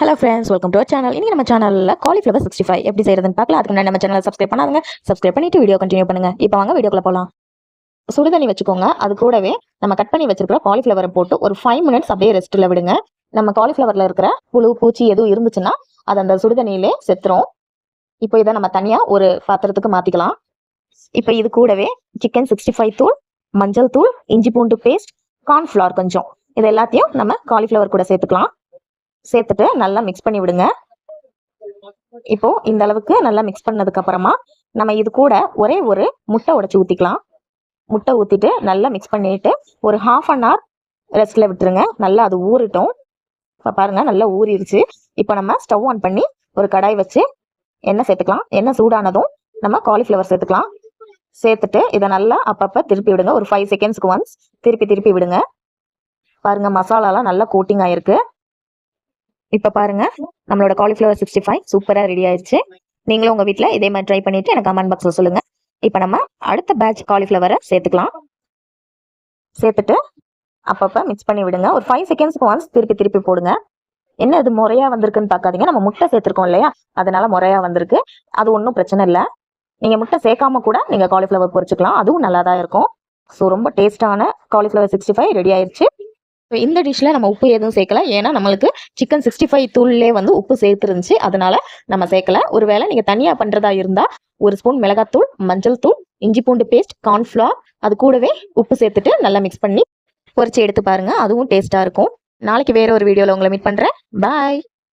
Hello friends welcome to channel இன்னைக்கு நம்ம சேனலில் காலிஃப்ளவர் சிக்ஸ்டி ஃபைவ் எப்படி செய்யறதுன்னு பார்க்கலாம். அதுக்கு முன்னாடி நம்ம சேனலை சப்ஸ்கிரைப் பண்ணாதுங்க சப்ஸ்கிரைப் பண்ணிட்டு வீடியோ கண்டினியூ பண்ணுங்க. இப்போ வாங்க வீடியோக்குள்ள போகலாம் சுடுதண்ணி வச்சுக்கோங்க. அது கூடவே நம்ம கட் பண்ணி வச்சிருக்கிற காலிஃப்ளவரை போட்டு ஒரு ஃபைவ் மினிட்ஸ் அப்படியே ரெஸ்ட்டில் விடுங்க. நம்ம காலிஃப்ளவரில் இருக்கிற புழு பூச்சி எதுவும் இருந்துச்சுன்னா அது அந்த சுடுதண்ணியிலே செத்துரும். இப்போ இதை நம்ம தனியாக ஒரு பாத்திரத்துக்கு மாற்றிக்கலாம் இப்போ இது கூடவே சிக்கன் சிக்ஸ்டி ஃபைவ் தூள் மஞ்சள் தூள் இஞ்சி பூண்டு பேஸ்ட் கார்ன்ஃப்ளவர் கொஞ்சம். இது எல்லாத்தையும் நம்ம காலிஃப்ளவர் கூட சேர்த்துக்கலாம். சேர்த்துட்டு நல்லா மிக்ஸ் பண்ணி விடுங்க. இப்போ இந்த அளவுக்கு நல்லா மிக்ஸ் பண்ணதுக்கு அப்புறமா நம்ம இது கூட ஒரே ஒரு முட்டை உடைச்சு ஊத்திக்கலாம். முட்டை ஊத்திட்டு நல்லா மிக்ஸ் பண்ணிட்டு ஒரு ஹாஃப் அன் ஹவர் ரெஸ்ட்ல விட்டுருங்க. நல்லா அது ஊறட்டும். இப்போ பாருங்க நல்லா ஊறிடுச்சு இப்போ நம்ம ஸ்டவ் ஆன் பண்ணி ஒரு கடாய் வச்சு எண்ணெய் சேர்த்துக்கலாம். எண்ணெய் சூடானதும் நம்ம காலிஃப்ளவர் சேர்த்துக்கலாம். சேர்த்துட்டு இதை நல்லா அப்பப்போ திருப்பி விடுங்க. ஒரு ஃபைவ் செகண்ட்ஸ்க்கு ஒன்ஸ் திருப்பி திருப்பி விடுங்க. பாருங்க மசாலாலாம் நல்லா கோட்டிங் ஆயிருக்கு. இப்போ பாருங்க நம்மளோட காலிஃப்ளவர் சிக்ஸ்டி ஃபைவ் சூப்பராக ரெடி ஆயிடுச்சு நீங்களும் உங்கள் வீட்டில் இதே மாதிரி ட்ரை பண்ணிட்டு எனக்கு கமெண்ட் பாக்ஸில் சொல்லுங்கள் இப்போ நம்ம அடுத்த பேட்ச் காலிஃப்ளவரை சேர்த்துக்கலாம். சேர்த்துட்டு அப்பப்போ மிக்ஸ் பண்ணி விடுங்க. ஒரு ஃபைவ் செகண்ட்ஸ்க்கு ஒன்ஸ் திருப்பி திருப்பி போடுங்க. என்ன இது முறையாக வந்திருக்குன்னு பார்க்காதீங்க. நம்ம முட்டை சேர்த்துருக்கோம் இல்லையா? அதனால முறையாக வந்திருக்கு. அது ஒன்றும் பிரச்சனை இல்லை. நீங்கள் முட்டை சேர்க்காம கூட நீங்கள் காலிஃப்ளவர் பொரிச்சுக்கலாம் அதுவும் நல்லா தான் இருக்கும். ஸோ ரொம்ப டேஸ்டான காலிஃப்ளவர் சிக்ஸ்டி ஃபைவ் ரெடி ஆயிடுச்சு இப்போ இந்த டிஷ்ல நம்ம உப்பு எதுவும் சேர்க்கல. ஏன்னா நம்மளுக்கு சிக்கன் சிக்ஸ்டி ஃபைவ் தூள்லேயே வந்து உப்பு சேர்த்துருந்துச்சு. அதனால நம்ம சேர்க்கல. ஒருவேளை நீங்க தனியா பண்றதா இருந்தா ஒரு ஸ்பூன் மிளகாத்தூள் மஞ்சள் தூள் இஞ்சி பூண்டு பேஸ்ட் கார்ன்ஃப்ளவர் அது கூடவே உப்பு சேர்த்துட்டு நல்லா மிக்ஸ் பண்ணி பொறிச்சு எடுத்து பாருங்க. அதுவும் டேஸ்டா இருக்கும். நாளைக்கு வேற ஒரு வீடியோவில் உங்களை மீட் பண்றேன். பாய்